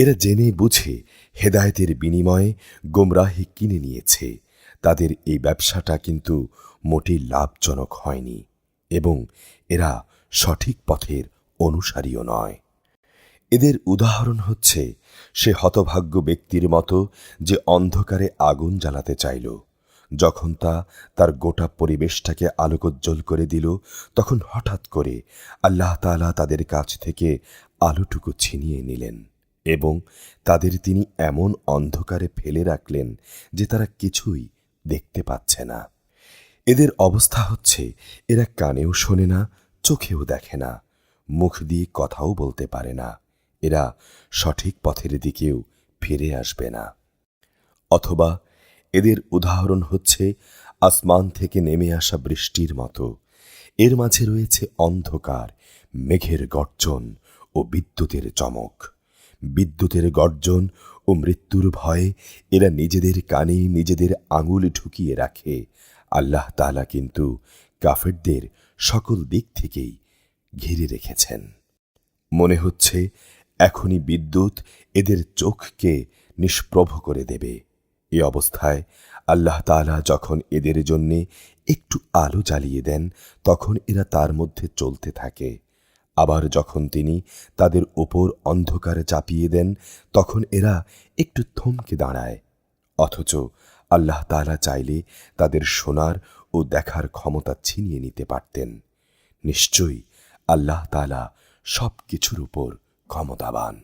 এরা জেনে বুঝে হেদায়েতের বিনিময়ে গোমরাহি কিনে নিয়েছে। তাদের এই ব্যবসাটা কিন্তু মোটেই লাভজনক হয়নি এবং এরা সঠিক পথের অনুসারীও নয়। এদের উদাহরণ হচ্ছে, সে হতভাগ্য ব্যক্তির মতো যে অন্ধকারে আগুন জ্বালাতে চাইল। যখন তা তার গোটা পরিবেশটাকে আলোকোজ্জ্বল করে দিল, তখন হঠাৎ করে আল্লাহ তাআলা তাদের কাছ থেকে আলোটুকু ছিনিয়ে নিলেন। এবং তাদের তিনি এমন অন্ধকারে ফেলে রাখলেন যে তারা কিছুই দেখতে পাচ্ছে না। এদের অবস্থা হচ্ছে, এরা কানেও শোনে না, চোখেও দেখে না, মুখ দিয়ে কথাও বলতে পারে না, এরা সঠিক পথের দিকেও ফিরে আসবে না। অথবা এদের উদাহরণ হচ্ছে, আসমান থেকে নেমে আসা বৃষ্টির মতো, এর মাঝে রয়েছে অন্ধকার, মেঘের গর্জন ও বিদ্যুতের চমক। বিদ্যুতের গর্জন ও মৃত্যুর ভয়ে এরা নিজেদের কানে নিজেদের আঙুল ঢুকিয়ে রাখে। আল্লাহ তাআলা কিন্তু কাফেরদের সকল দিক থেকেই ঘিরে রেখেছেন। মনে হচ্ছে এখনই বিদ্যুৎ এদের চোখকে নিষ্প্রভ করে দেবে। এ অবস্থায় আল্লাহ তাআলা যখন এদের জন্যে একটু আলো জ্বালিয়ে দেন, তখন এরা তার মধ্যে চলতে থাকে। আবার যখন তিনি তাদের ওপর অন্ধকারে চাপিয়ে দেন, তখন এরা একটু থমকে দাঁড়ায়। অথচ আল্লাহ তালা চাইলে তাদের শোনার ও দেখার ক্ষমতা ছিনিয়ে নিতে পারতেন। নিশ্চয়ই আল্লাহ তালা সব কিছুর উপর ক্ষমতাবান।